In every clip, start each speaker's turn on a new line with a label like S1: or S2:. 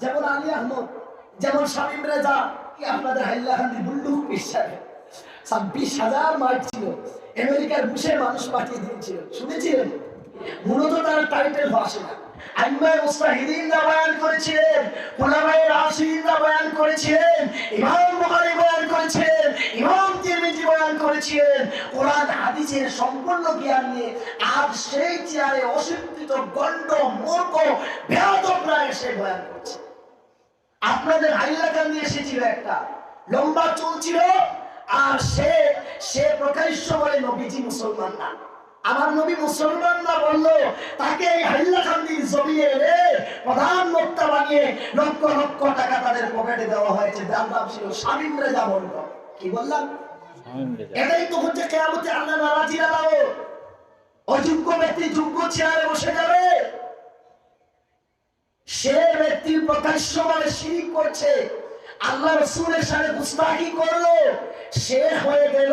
S1: যেমন আলী আহমদ, যেমন শামীম রেজা কি আপনাদের হাইলাকান্দি বুল্লুক বিশ্বাস ছাব্বিশ হাজার মার্ক ছিল, আমেরিকার বুশে মানুষ পাঠিয়ে দিয়েছিল। শুনেছিলেন? মূলত তার টাইটেল ভাসে না কোরআন, হাদিসের সম্পূর্ণ জ্ঞান নিয়ে আজ সেই চেয়ারে অশিক্ষিত গণ্ড মূর্খ বেয়াদবরা এসে বয়ান করছে। আপনাদের হাইলাকান্দি এসেছিল একটা। লম্বা চুল ছিল আর সে সে প্রকাশ্য বলে নবীজি মুসলমান না। আমার নবী মুসলমান না বলল তাকে এই হাইলাকান্দির জমিয়ে এনে প্রধান বক্তা বানিয়ে লক্ষ লক্ষ টাকা তাদের পকেটে দেওয়া হয়েছে। যার নাম ছিল শামীম রেজা বন্ধ কি বললাম? এটাই তো হচ্ছে কেয়ামতে আল্লাহ নারাজি আলাও অযোগ্য ব্যক্তি যোগ্য চেয়ারে বসে যাবে। সে ব্যক্তি প্রকাশ্য মানে শিরিক করছে। আল্লাহ রসুলের সাথে করল। সে হয়ে গেল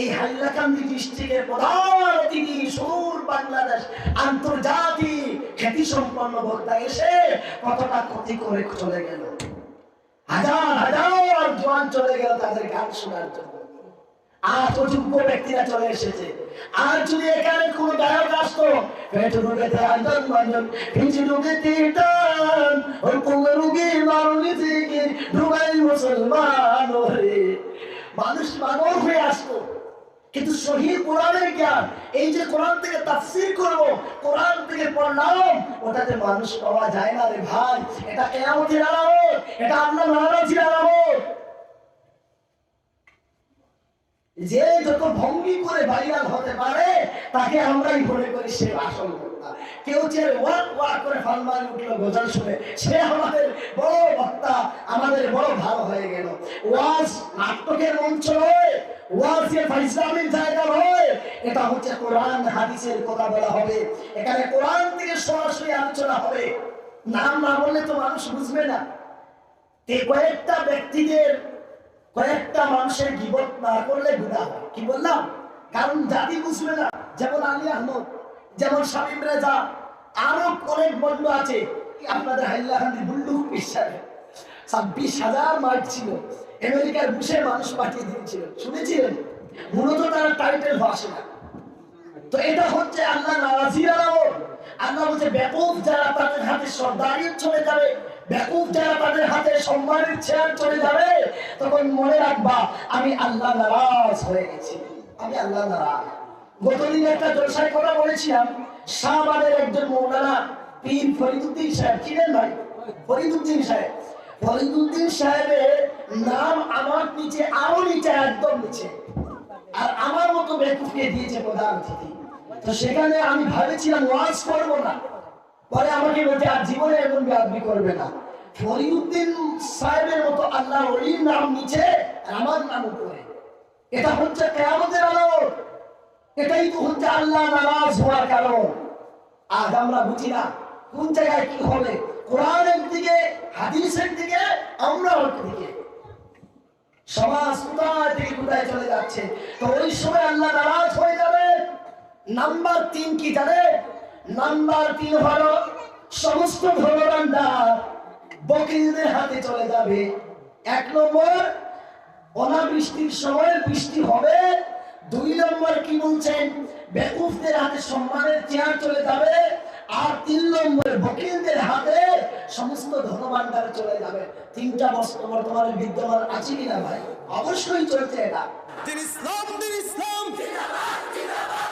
S1: এই হাইলাকান্দি ডিস্ট্রিক্টের প্রধান অতিথি, সুর বাংলাদেশ আন্তর্জাতিক খ্যাতি সম্পন্ন বক্তা এসে কতটা ক্ষতি করে চলে গেল। হাজার হাজার জোয়ান চলে গেল তাদের গান শোনার জন্য। আজ অযোগ্য ব্যক্তিরা চলে এসেছে। আর যদি এখানে কোন গায়ক আসতো টান ওর কোমে রুগী মারুনি থেকে মুসলমান মানুষ মানব হয়ে আসতো। কিন্তু শহীদ কোরআনের জ্ঞান, এই যে কোরআন থেকে তাফসির করব, কোরআন থেকে পড়লাম, ওটাতে মানুষ পাওয়া যায় না রে ভাই। এটা কেয়ামতের আলামত, এটা নারাজির আলামত। যে যত ভঙ্গি করে ভাইরাল হতে পারে, তাকে আমরাই মনে করি সে আসল কেউ যে ওয়াক ওয়াক করে ফালমারি উঠল গজল শুনে, সে আমাদের বড় বক্তা, আমাদের বড় ভালো হয়ে গেল। ওয়াজ নাটকের মঞ্চ নয়, ওয়াজ যে ইসলামের জায়গা নয়। এটা হচ্ছে কোরআন কথা বলা হবে। এখানে আলোচনা হবে। নাম না বললে তো মানুষ বুঝবে না। কয়েকটা ব্যক্তিদের কয়েকটা মানুষের গিবত না করলে গুণা কি বললাম? কারণ জাতি বুঝবে না। যেমন আলী আহমদ, যেমন শামীম রেজা, আরও অনেক বন্ধু আছে। আপনাদের হাইলাকান্দি বুল্লু বিশ্বাস ছাব্বিশ হাজার মার্ক ছিল। আমেরিকার বুসে মানুষ পাঠিয়ে দিয়েছিল। শুনেছিলেন? মূলত তার টাইটেল ভাষা। না তো এটা হচ্ছে আল্লাহ নারাজির আল্লাহ বলছে ব্যাপক যারা তাদের হাতে সর্দারিয়ত চলে যাবে ব্যাপক যারা তাদের হাতে সম্মানের চেয়ার চলে যাবে, তখন মনে রাখবা, আমি আল্লাহ নারাজ হয়ে গেছি। আমি আল্লাহ নারাজ। গতদিন একটা জলসায় কথা বলেছিলাম শাহবাদের একজন মৌলানা পীর ফরিদুদ্দিন সাহেব চিনেন ভাই? ফরিদুদ্দিন সাহেব। ফরিদুদ্দিন সাহেবের নাম আমার নিচে, আরও নিচে, একদম নিচে। আর আমার মতো বেকুফকে দিয়েছে প্রধান অতিথি। তো সেখানে আমি ভেবেছিলাম, ওয়াজ করব না। পরে আমাকে বলতে আর জীবনে এমন বেআবি করবে না। ফরিউদ্দিন সাহেবের মতো আল্লাহ অলির নাম নিচে আমার নাম উপরে। এটা হচ্ছে কেয়ামতের আলো। এটাই তো হচ্ছে আল্লাহ নারাজ হওয়ার কারণ। আজ আমরা বুঝি না, কোন জায়গায় কি হবে? কোরআনের দিকে, হাদিসের দিকে, আমরা দিকে। সমাজ কোথায় থেকে কোথায় চলে যাচ্ছে? তো ওই সময় আল্লাহ নারাজ নাম্বার তিন কি জানে? নাম্বার তিন হলো সমস্ত ধর্মবান্ধা বকিলদের হাতে চলে যাবে। এক নম্বর অনাবৃষ্টির সময় বৃষ্টি হবে। দুই নম্বর কি বলছেন? বেকুফদের হাতে সম্মানের চেয়ার চলে যাবে। আর তিন নম্বর বকিলদের হাতে সমস্ত ধনভাণ্ডার চলে যাবে। তিনটা বস্তু বর্তমানে বিদ্যমান আছে কিনা ভাই? অবশ্যই চলছে এটা।
S2: তিনি ইসলাম